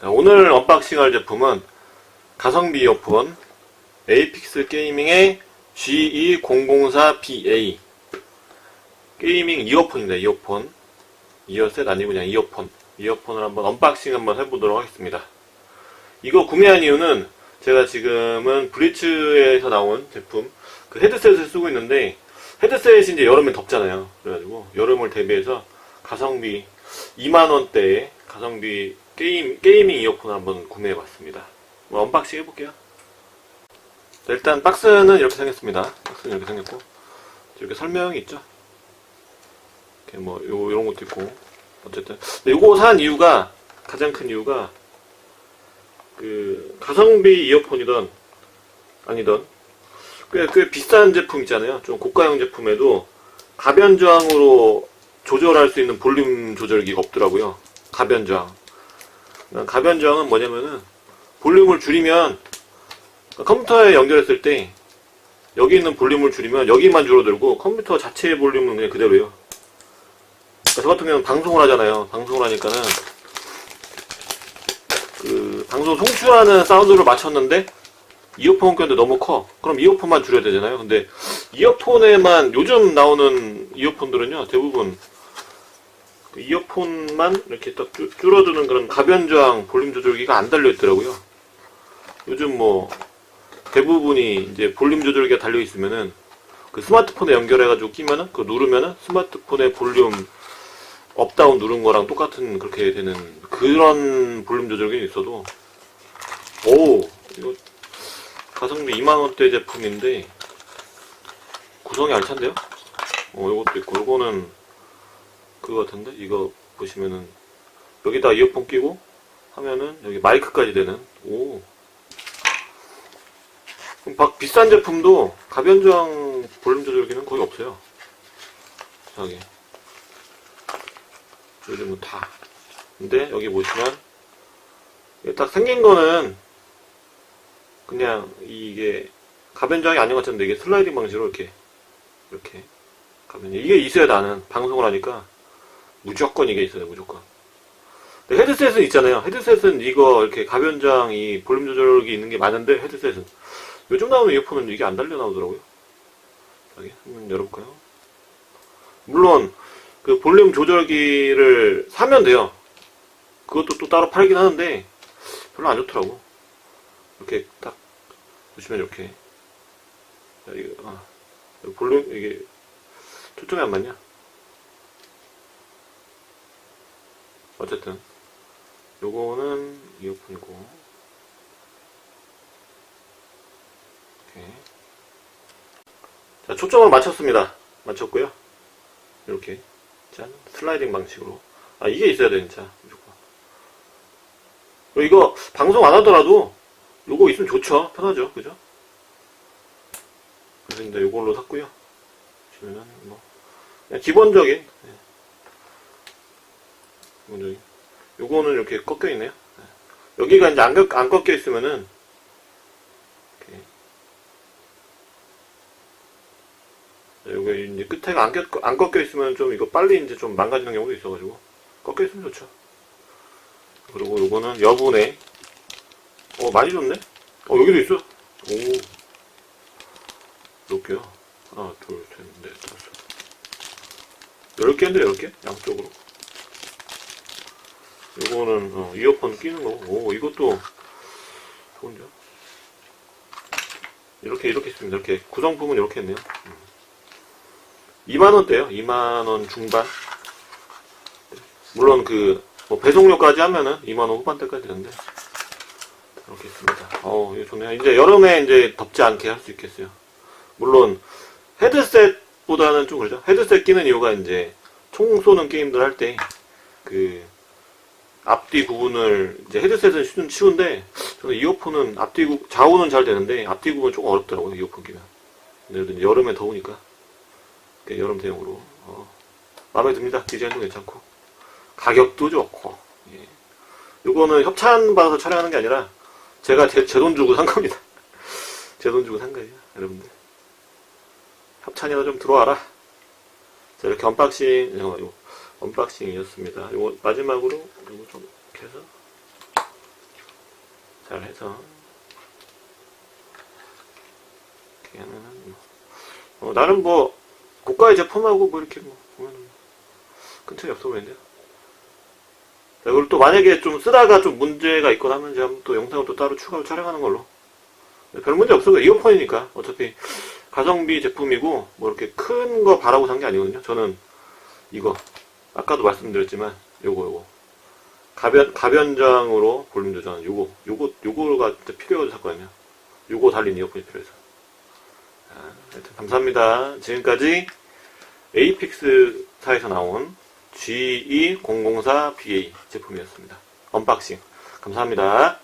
자, 오늘 언박싱할 제품은 가성비 이어폰 에이픽스 게이밍의 G2004BA 게이밍 이어폰입니다. 이어폰 이어셋 아니고 그냥 이어폰 이어폰을 한번 언박싱 한번 해보도록 하겠습니다. 이거 구매한 이유는 제가 지금은 브리츠에서 나온 제품 그 헤드셋을 쓰고 있는데 헤드셋이 이제 여름엔 덥잖아요. 그래가지고 여름을 대비해서 가성비 2만원대의 가성비 게임, 게이밍 이어폰을 한번 구매해봤습니다. 뭐 언박싱 해볼게요. 자, 일단 박스는 이렇게 생겼습니다. 박스는 이렇게 생겼고 이렇게 설명이 있죠. 이렇게 뭐 요, 요런 것도 있고 어쨌든 요거 산 이유가 가장 큰 이유가 그 가성비 이어폰이던 아니던 꽤, 꽤 비싼 제품 있잖아요. 좀 고가형 제품에도 가변 저항으로 조절할 수 있는 볼륨 조절기가 없더라고요. 가변 저항. 가변 저항은 뭐냐면은 볼륨을 줄이면 컴퓨터에 연결했을 때 여기 있는 볼륨을 줄이면 여기만 줄어들고 컴퓨터 자체의 볼륨은 그냥 그대로예요. 그러니까 저 같은 경우는 방송을 하잖아요. 방송을 하니까는 그 방송 송출하는 사운드를 맞췄는데 이어폰 꼈는데 너무 커. 그럼 이어폰만 줄여야 되잖아요. 근데 이어폰에만 요즘 나오는 이어폰들은요 대부분 그 이어폰만 이렇게 딱 줄- 줄어드는 그런 가변 저항 볼륨 조절기가 안 달려 있더라고요. 요즘 뭐 대부분이 이제 볼륨 조절기가 달려 있으면은 그 스마트폰에 연결해가지고 끼면은 그 누르면은 스마트폰의 볼륨 업다운 누른 거랑 똑같은 그렇게 되는 그런 볼륨 조절기 있어도 오 이거 가성비 2만원대 제품인데 구성이 알찬데요? 어 요것도 있고 요거는 그거 같은데? 이거 보시면은 여기다 이어폰 끼고 하면은 여기 마이크까지 되는. 오. 그럼 박 비싼 제품도 가변 저항 볼륨 조절기는 거의 없어요. 저기 요즘은 다. 근데 여기 보시면 딱 생긴 거는 그냥 이게 가변 저항이 아닌 것 같은데 이게 슬라이딩 방식으로 이렇게 이렇게 가면 이게 있어야 나는. 방송을 하니까 무조건 이게 있어요 무조건. 근데 헤드셋은 있잖아요. 헤드셋은 이거 이렇게 가변장 이 볼륨 조절기 있는 게 많은데 헤드셋은. 요즘 나오는 이어폰은 이게 안 달려 나오더라고요. 여기 한번 열어볼까요? 물론 그 볼륨 조절기를 사면 돼요. 그것도 또 따로 팔긴 하는데 별로 안 좋더라고. 이렇게 딱 보시면 이렇게. 야, 이거, 아, 볼륨 이게 초점이 안 맞냐 어쨌든 요거는 이어폰이고. 이렇게 자 초점을 맞췄습니다. 맞췄고요. 이렇게. 짠. 슬라이딩 방식으로. 아 이게 있어야 무조건. 그리고 이거 방송 안 하더라도 요거 있으면 좋죠. 편하죠. 그죠? 그래서 이제 요걸로 샀고요. 보시면은 뭐 기본적인 네. 기본적인 요거는 이렇게 꺾여 있네요. 네. 여기가 이제 안, 꺾- 안 꺾여 있으면은 이렇게 네, 이제 끝에가 안, 꺾, 안 꺾여 있으면 좀 이거 빨리 이제 좀 망가지는 경우도 있어가지고 꺾여 있으면 좋죠. 그리고 요거는 여분의 어 많이 줬네. 어 여기도 있어. 오. 몇 개야? 하나, 둘, 셋, 넷, 다섯. 열 개인데 열 개? 양쪽으로. 이거는 어, 이어폰 끼는 거고 오 이것도 좋은데요? 이렇게 이렇게 있습니다. 이렇게 구성품은 이렇게 했네요. 음. 2만원대요. 2만원 중반. 물론 그 뭐 배송료까지 하면은 2만원 후반대까지 되는데 이렇게 있습니다. 어 이거 좋네요. 이제 여름에 이제 덥지 않게 할 수 있겠어요. 물론 헤드셋보다는 좀 그러죠? 헤드셋 끼는 이유가 이제 총 쏘는 게임들 할 때 그 앞뒤 부분을 이제 헤드셋은 쉬운- 쉬운데 저는 이어폰은 앞뒤 구 좌우는 잘 되는데 앞뒤 부분 조금 어렵더라고요 이어폰 끼면. 근데 여름에 더우니까. 여름 대용으로. 어, 마음에 듭니다. 디자인도 괜찮고. 가격도 좋고. 예. 이거는 협찬 받아서 촬영하는 게 아니라 제가 제 돈 주고 산 겁니다. 제 돈 주고 산 거예요 여러분들. 협찬이나 좀 들어와라. 자 이렇게 언박싱 어, 언박싱이었습니다. 이거 마지막으로 이거 좀 이렇게 해서 잘 해서 이렇게 하면은 뭐, 어, 나름 뭐 고가의 제품하고 뭐 이렇게 뭐 보면은 큰 차이 없어 보이는데요. 자, 그리고 또 만약에 좀 쓰다가 좀 문제가 있거나 하면 제가 또 영상을 또 따로 추가로 촬영하는 걸로. 네, 별 문제 없어요. 이어폰이니까. 어차피 가성비 제품이고 뭐 이렇게 큰 거 바라고 산 게 아니거든요. 저는 이거 아까도 말씀드렸지만 요거 요거 가변 가변장으로 볼륨 조절 요거 요거 요거가 진짜 필요해서 샀거든요. 요거 달린 이어폰이 필요해서. 자, 하여튼 감사합니다. 지금까지 에이픽스사에서 나온 GE004BA 제품이었습니다. 언박싱 감사합니다.